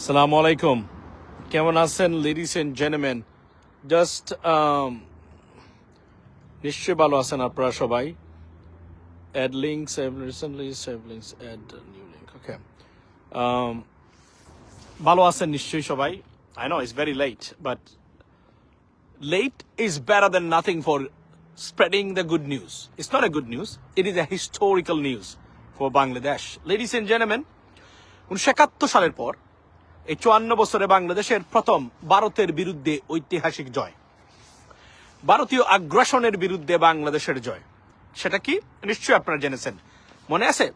সালাম আলাইকুম কেমন আছেন ladies and gentleman just um, নিশ্চয়ই ভালো আছেন আপনারা সবাই add links recently save links add new link okay Um, ভালো আছেন নিশ্চয়ই সবাই I know it's very late but late is better than nothing for spreading the good news. It's not a good news, it is a historical news for Bangladesh. Ladies and gentlemen, উনিশশো একাত্তর সালের পর এই চুয়ান্ন বছরে বাংলাদেশের প্রথম ভারতের বিরুদ্ধে ঐতিহাসিক জয়। ভারতীয় আগ্রাসনের বিরুদ্ধে বাংলাদেশের জয়। সেটা কি? নিশ্চয়ই আপনারা জেনেছেন। মনে আছে?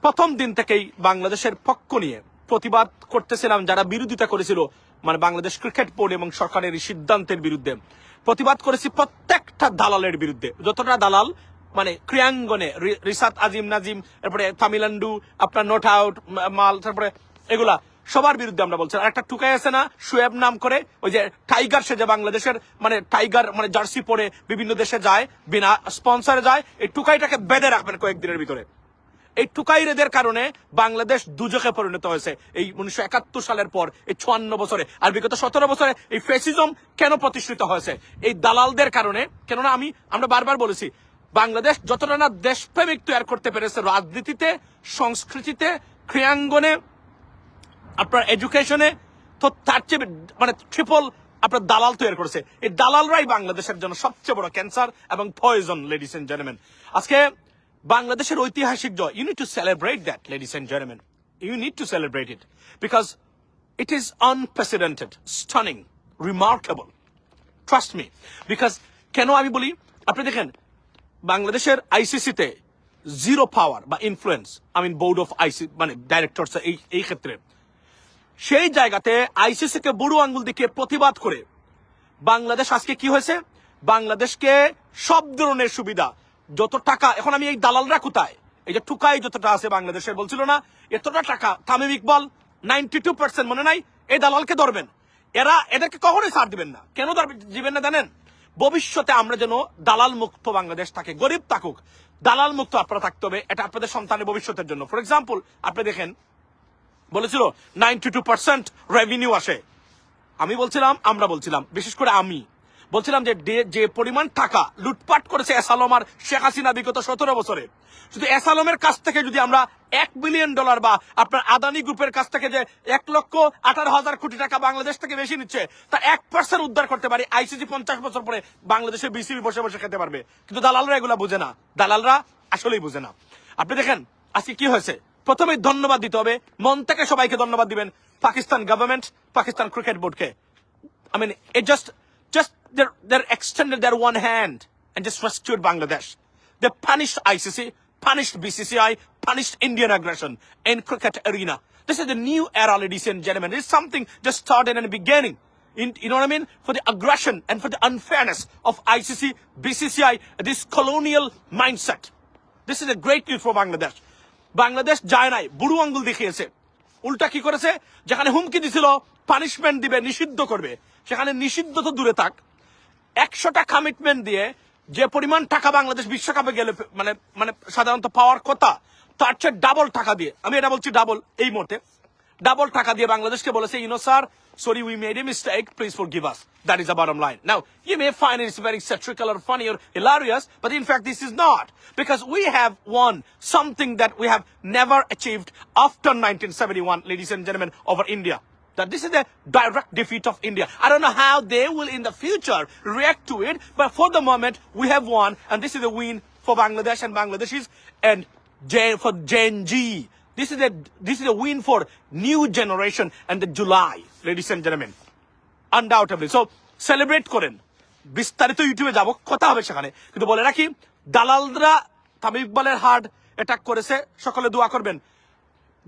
প্রথম দিন থেকেই বাংলাদেশের পক্ষ নিয়ে প্রতিবাদ করতেছিলাম, যারা বিরোধিতা করেছিল মানে বাংলাদেশ ক্রিকেট বোর্ড এবং সরকারের সিদ্ধান্তের বিরুদ্ধে। প্রতিবাদ করেছি প্রত্যেকটা দালালের বিরুদ্ধে। যতটা দালাল মানে ক্রিয়াঙ্গনে রি- রিসাত আজিম নাজিম, তারপরে তামিলান্ডু, আপনার নোট আউট মাল, তারপরে এগুলা সবার বিরুদ্ধে আমরা বলছি। একটা টুকাই আছে না সোয়েব নাম করে, ওই যে টাইগার সে যে বাংলাদেশের মানে টাইগার মানে জার্সি পরে বিভিন্ন দেশে যায়, বিনা স্পন্সরে যায়, এই টুকাইটাকে বেঁধে রাখবেন কয়েকদিনের ভিতরে। এই টুকাই টুকাইরেদের কারণে বাংলাদেশ দুজকে পরিণত হয়েছে। এই উনিশশো একাত্তর সালের পর, এই চুয়ান্ন বছরে, আর বিগত সতেরো বছরে এই ফেসিজম কেন প্রতিষ্ঠিত হয়েছে? এই দালালদের কারণে, কেননা আমি, আমরা বারবার বলেছি, বাংলাদেশ যতটা না দেশপ্রেমিক তৈরি করতে পেরেছে রাজনীতিতে, সংস্কৃতিতে, ক্রিয়াঙ্গনে আপনার এডুকেশনে তো তার চেয়ে মানে ট্রিপল আপনার দালাল তৈরি করেছে। এই দালালরাই বাংলাদেশের জন্য সবচেয়ে বড় ক্যান্সার এবং পয়জন লেডিস এন্ড জেন্টলম্যান আজকে বাংলাদেশের ঐতিহাসিক জয় you need to celebrate that ladies and gentleman you need to celebrate it because it is unprecedented stunning remarkable trust me because কেন আমি বলি? আপনি দেখেন, বাংলাদেশের আইসিসিতে জিরো পাওয়ার বা influence I mean board of IC মানে ডাইরেক্টরস এই ক্ষেত্রে। সেই জায়গাতে আইসিসি কে বুড়ো আঙ্গুল দিকে প্রতিবাদ করে। বাংলাদেশ আজকে কি হয়েছে? বাংলাদেশকে সব ধরনের সুবিধা, যত টাকা, এখন আমি এই দালালরা কোথায়? এই যে টুকাই যতটা আছে বাংলাদেশের, বলছিল না, এতটা টাকা, Tamim Iqbal ninety two percent মনে নাই, এই দালালকে ধরবেন। এরা এদেরকে কখনোই ছাড় দিবেন না। কেন দিবেন না জানেন? ভবিষ্যতে আমরা যেন দালাল মুক্ত বাংলাদেশ থাকে, গরিব থাকুক দালাল মুক্ত আপনারা থাকতে হবে, এটা আপনাদের সন্তানের ভবিষ্যতের জন্য। ফর এক্সাম্পল আপনি দেখেন বলেছিল নাইনটি টু পার্সেন্ট রেভিনিউ আসে। আমি বলছিলাম, আমরা বলছিলাম, বিশেষ করে আমি। বলছিলাম যে যে পরিমাণ টাকা লুটপাট করেছে এসালম আর শেখ হাসিনা বিগত সতেরো বছরে। শুধু এসালমের কাছ থেকে যদি আমরা এক বিলিয়ন ডলার বা আপনার আদানি গ্রুপের কাছ থেকে যে এক লক্ষ আঠারো হাজার কোটি টাকা বাংলাদেশ থেকে বেশি নিচ্ছে, তা এক পার্সেন্ট উদ্ধার করতে পারি, আইসিসি পঞ্চাশ বছর পরে বাংলাদেশে বিসিবি বসে বসে খেতে পারবে। কিন্তু দালালরা এগুলা বুঝে না। দালালরা আসলেই বুঝে না। আপনি দেখেন, আজকে কি হয়েছে? প্রথমে ধন্যবাদ দিতে হবে মন থেকে সবাইকে ধন্যবাদ দিবেন পাকিস্তান গভর্নমেন্ট পাকিস্তান ক্রিকেট বোর্ডকে I mean, it just, just they're, they're extended their one hand and just rescued Bangladesh. They punished ICC, punished BCCI, punished Indian aggression in cricket arena. This is the new era, ladies and gentlemen. Is something just started the beginning. In, you know what I mean? For the aggression and for the unfairness of ICC, BCCI, this colonial mindset. This is a great news for Bangladesh. Bangladesh যায় নাই, বুড়ো আঙ্গুল দেখিয়েছে। উল্টা কি করেছে? যেখানে হুমকি দিছিল পানিশমেন্ট দিবে, নিষিদ্ধ করবে। সেখানে নিষিদ্ধ তো দূরে থাক। একশোটা কমিটমেন্ট দিয়ে যে পরিমাণ টাকা বাংলাদেশ বিশ্বকাপে গেলে মানে মানে সাধারণত পাওয়ার কথা, তার চেয়ে ডাবল টাকা দিয়ে, আমি এটা বলছি ডাবল এই মতে ডাবল টাকা দিয়ে বাংলাদেশকে বলেছে you know sir sorry we made a mistake. Please forgive us. That is the bottom line. Now you may find it's very satirical or funny or hilarious but in fact this is not. Because we have won something that we have never achieved after 1971 ladies and gentlemen over india. That this is a direct defeat of India. I don't know how they will in the future react to it, but for the moment we have won, and this is a win for Bangladesh and Bangladeshis and Gen, for Gen Z. This is a this is a win for new generation and the July, ladies and gentlemen. Undoubtedly so celebrate করেন। বিস্তারিত ইউটিউবে যাব কথা হবে সেখানে। কিন্তু বলে রাখি দালালরা তামিম ইকবালের হার্ড অ্যাটাক করেছে সকলে দোয়া করবেন।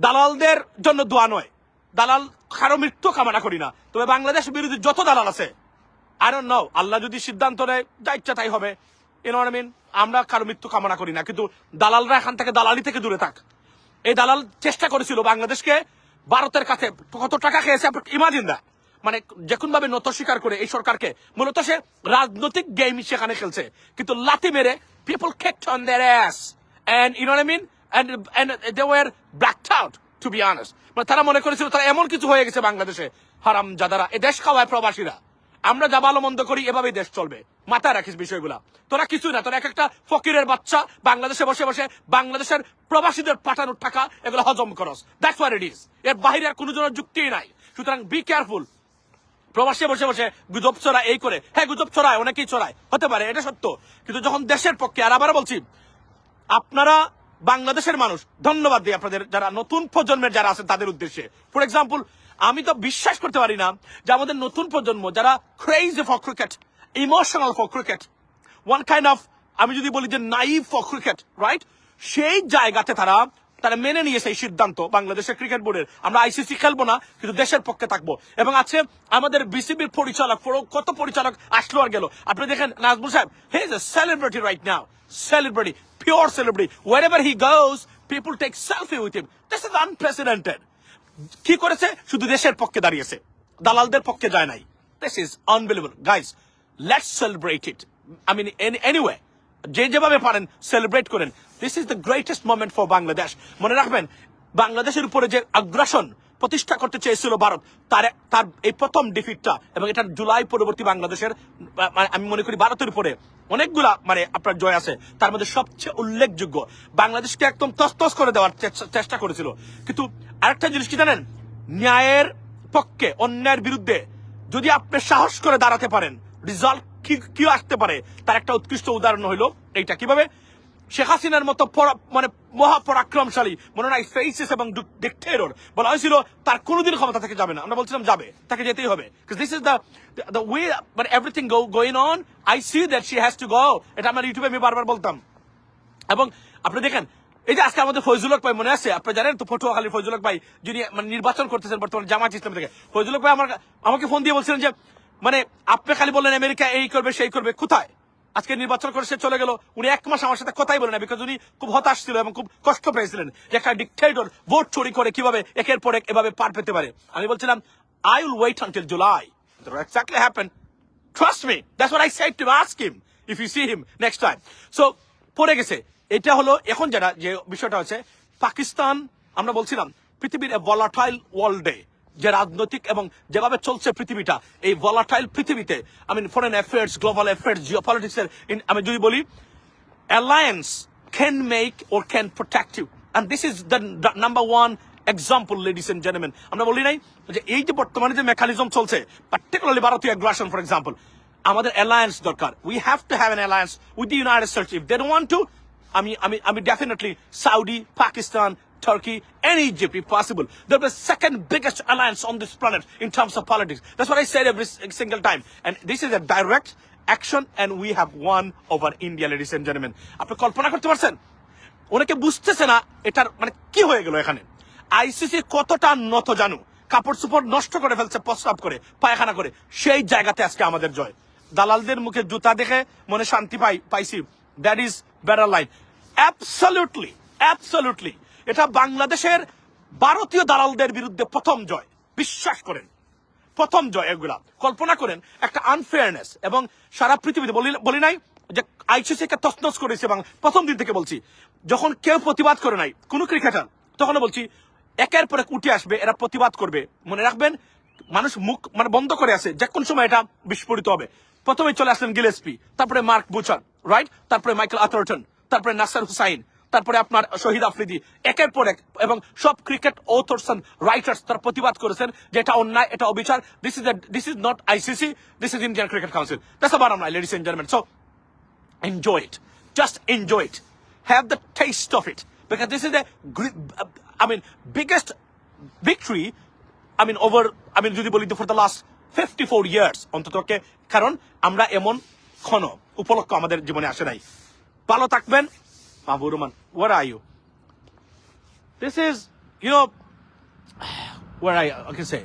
দালালদের জন্য দোয়া নয়। দালাল কারও মৃত্যু কামনা করি না। তবে বাংলাদেশ বিরোধী যত দালাল আছে আই ডোন্ট নো আল্লাহ যদি সিদ্ধান্ত নেয় যা ইচ্ছা তাই হবে। ইউনো আমরা কারও মৃত্যু কামনা করি না। কিন্তু দালালরা এখান থেকে দালালি থেকে দূরে থাক। এই দালাল চেষ্টা করেছিল বাংলাদেশকে ভারতের কাছে কত টাকা খেয়েছে ইমাজিন দা মানে যে কোন ভাবে নত স্বীকার করে এই সরকারকে। মূলত সে রাজনৈতিক গেম সেখানে খেলছে। কিন্তু লাথি মেরে people kicked on their ass and you mean and and they were blacked out to be honours মানে তারা মনে করেছিল তারা এমন কিছু হয়ে গেছে বাংলাদেশে। হারাম জাদারা এ দেশ খাওয়ায় প্রবাসীরা। আমরা যা ভালো মন্দ করি, এভাবেই দেশ চলবে। মাথায় রাখিস বিষয়গুলা। তোরা কিছুই না, তোরা এক একটা ফকিরের বাচ্চা, বাংলাদেশে বসে বসে বাংলাদেশের প্রবাসীদের পাঠানোর টাকা, এগুলো হজম করস। দ্যাটস ওয়ার ইট ইজ এর বাইরে আর কোনো জনের যুক্তিই নাই। সুতরাং বি কেয়ারফুল প্রবাসে বসে বসে গুজব ছড়ায়, এই করে। হ্যাঁ গুজব ছড়ায়, অনেকেই ছড়ায়। হতে পারে, এটা সত্য। কিন্তু যখন দেশের পক্ষে, আর আবার বলছি, আপনারা বাংলাদেশের মানুষ, ধন্যবাদ দিই আপনাদের যারা নতুন প্রজন্মের যারা আছেন তাদের উদ্দেশ্যে। ফর এক্সাম্পল আমি তো বিশ্বাস করতে পারি না যে আমাদের নতুন প্রজন্ম, যারা crazy for cricket emotional for cricket one kind of আমি যদি বলি যে নাইভ ফর ক্রিকেট রাইট সেই জায়গাতে তারা তারা মেনে নিয়েছে এই সিদ্ধান্ত বাংলাদেশের ক্রিকেট বোর্ডের আমরা আইসিসি খেলব না, কিন্তু দেশের পক্ষে থাকব। এবং আছে আমাদের বিসিবির পরিচালক কত পরিচালক আসলো আর গেল। আপনি দেখেন Nazmul Saheb he is a celebrity right now celebrity pure celebrity wherever he goes people take selfie with him this is unprecedented কি করেছে? শুধু দেশের পক্ষে দাঁড়িয়েছে। দালালদের পক্ষে যায় নাই। This is unbelievable guys let's celebrate it I mean anyway যে যেভাবে পারেন সেলিব্রেট করেন। This is the greatest moment for Bangladesh মনে রাখবেন, বাংলাদেশের উপরে যে আগ্রাসন প্রতিষ্ঠা করতে চেয়েছিল ভারত, তার তার এই প্রথম ডিফিটটা এবং এটা জুলাই পরবর্তী বাংলাদেশের আমি মনে করি ভারতের উপরে অনেকগুলা মানে আপনার জয় আছে, তার মধ্যে সবচেয়ে উল্লেখযোগ্য, বাংলাদেশকে একদম তস্তস করে দেওয়ার চেষ্টা- করেছিল। কিন্তু আরেকটা জিনিস কি জানেন? ন্যায়ের পক্ষে অন্যায়ের বিরুদ্ধে যদি আপনি সাহস করে দাঁড়াতে পারেন রিজাল্ট কি কি আসতে পারে? তার একটা উৎকৃষ্ট উদাহরণ হইল এইটা। কীভাবে? শেখ হাসিনার মতো মানে মহাপরাক্রমশালী, মনে নাই ফেসেস এবং ডিকটেটর বলা হয়েছিল, তার কোনোদিন ক্ষমতা থেকে যাবে না। আমরা বলছিলাম যাবে, তাকে যেতেই হবে। This is the way everything go going on I see that she has to go এটা আমার ইউটিউবে আমি বারবার বলতাম। এবং আপনি দেখেন, এই যে আজকে আমাদের ফৈজুলক ভাই মনে আছে? আপনি জানেন তো পটুয়াখালী ফৈজুলক ভাই যিনি মানে নির্বাচন করতেছেন বর্তমানে জামাত ইসলাম থেকে। ফৈজুলক ভাই আমার, আমাকে ফোন দিয়ে বলছিলেন যে মানে আপনি খালি বললেন, আমেরিকা এই করবে, সেই করবে, কোথায়? আজকে নির্বাচন করে সে চলে গেল। উনি এক মাস আমার সাথে কথাই বলেন বিকজ উনি খুব হতাশ ছিল এবং খুব কষ্ট পেয়েছিলেন যে একটা ডিকটেটর ভোট চুরি করে কীভাবে একের পর এক এভাবে পার পেতে পারে। আমি বলছিলাম I will wait until July exactly happen Trust me That's what I said to ask him if you see him next time. So, পড়ে গেছে। এটা হলো এখন যেটা যে বিষয়টা হচ্ছে পাকিস্তান আমরা বলছিলাম পৃথিবীর ভলাটাইল ওয়ার্ল্ডে যে রাজনৈতিক এবং যেভাবে চলছে পৃথিবীটা এই ভলাটাইল পৃথিবীতে I mean foreign affairs global affairs geo পলিটিক্সের আমি যদি বলি alliance can make or can protect you. And this is the, number one one ladies and gentlemen. আমরা বলি নাই যে এই যে বর্তমানে যে মেকানিজম চলছে পার্টিকুলারলি ভারতীয় অ্যাগ্রাসন ফর এক্সাম্পল আমাদের অ্যালায়েন্স দরকার we have to have an alliance with the United States if they want to আমি আমি আমি definitely Saudi Pakistan Turkey, and Egypt, if possible. They're the second biggest alliance on this planet in terms of politics. That's what I said every single time. And this is a direct action, and we have won over India, ladies and gentlemen. আপনি কল্পনা করতে পারছেন ওনাকে বুঝতেছে না এটার মানে কি হয়ে গেল এখানে আইসিসি কতটা নত জানু কাপড় চোপড় নষ্ট করে ফেলছে প্রস্রাব করে পায়খানা করে সেই জায়গাতে আজকে আমাদের জয় দালালদের মুখে জুতা দেখে মনে শান্তি পাই পাইছি that is better line absolutely absolutely এটা বাংলাদেশের ভারতীয় দালালদের বিরুদ্ধে প্রথম জয়। বিশ্বাস করেন। প্রথম জয় এগুলা। কল্পনা করেন, একটা আনফেয়ারনেস এবং সারা পৃথিবীতে বলি নাই যে আইসিসি কে তসনস করেছে এবং প্রথম দিন থেকে বলছি, যখন কেউ প্রতিবাদ করে নাই, কোনো ক্রিকেটার, তখনও বলছি, একের পর এক উঠে আসবে, এরা প্রতিবাদ করবে। মনে রাখবেন, মানুষ মুখ মানে বন্ধ করে আছে, যে কোন সময় এটা বিস্ফোরিত হবে। প্রথমে চলে আসলেন গিলেসপি, তারপরে মার্ক বুচার রাইট তারপরে মাইকেল আথরটন, তারপরে নাসার হুসাইন তারপরে আপনার শহীদ আফ্রিদি। একের পর এক। এবং সব ক্রিকেট অথর্স রাইটার্স তারা প্রতিবাদ করেছেন যে এটা অন্যায় এটা অবিচার। This is this is not ICC this is Indian cricket council ladies and gentleman so enjoy it. Just enjoy it. Have the taste of it. Because this is the, I mean, biggest victory, I mean, over, I mean, যদি বলি for the last 54 years, অন্ততকে কারণ আমরা এমন ক্ষণ উপলক্ষ আমাদের জীবনে আসে নাই। ভালো থাকবেন। Rahman where are you? This is you know where I, I can say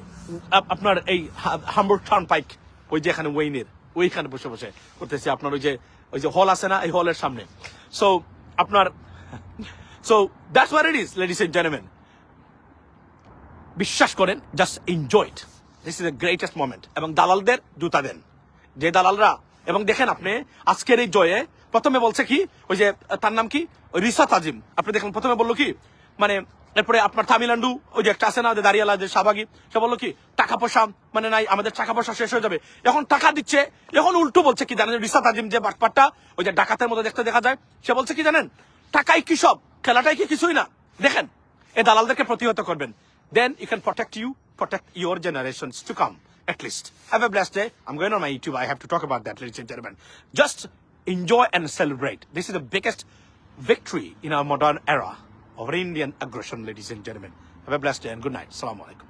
আপ- আপনার এই হাম্বুর টার্ন পাইক ওই যে এখানে ওয়েনের ওইখানে বসে বসে করতেছি আপনার ওই যে ওই যে হল আছে না এই হলের সামনে। সো আপনার so that's where it is ladies and gentleman বিশ্বাস করেন just enjoy it this is the greatest moment এবং দালালদের জুতা দেন। যে দালালরা এবং দেখেন আপনি আজকের এই জয়ে প্রথমে বলছে কি ওই যে তার নাম কি রিসাত আজিম আপনি দেখেন প্রথমে বলল কি মানে এরপরে আপনার তামিলনাড়ু ওই যে একটা আছে না যে দাঁড়িয়ালা শাহবাগি সে বলল কি টাকা পয়সা মানে নাই আমাদের টাকা পয়সা শেষ হয়ে যাবে এখন টাকা দিচ্ছে এখন উল্টো বলছে কি জানেন রিসা তাজিম যে বাটপাটটা ওই যে ডাকাতের মতো দেখতে দেখা যায় সে বলছে কি জানেন টাকাই কি সব খেলাটাই কি কিছুই না দেখেন এই দালালদেরকে প্রতিহত করবেন then you can protect you protect your generations to come at least. Have a blessed day. I'm going on my YouTube. I have to talk about that, ladies and gentlemen. Just enjoy and celebrate. This is the biggest victory in our modern era of Indian aggression, ladies and gentlemen. Have a blessed day and good night. Assalamu alaikum.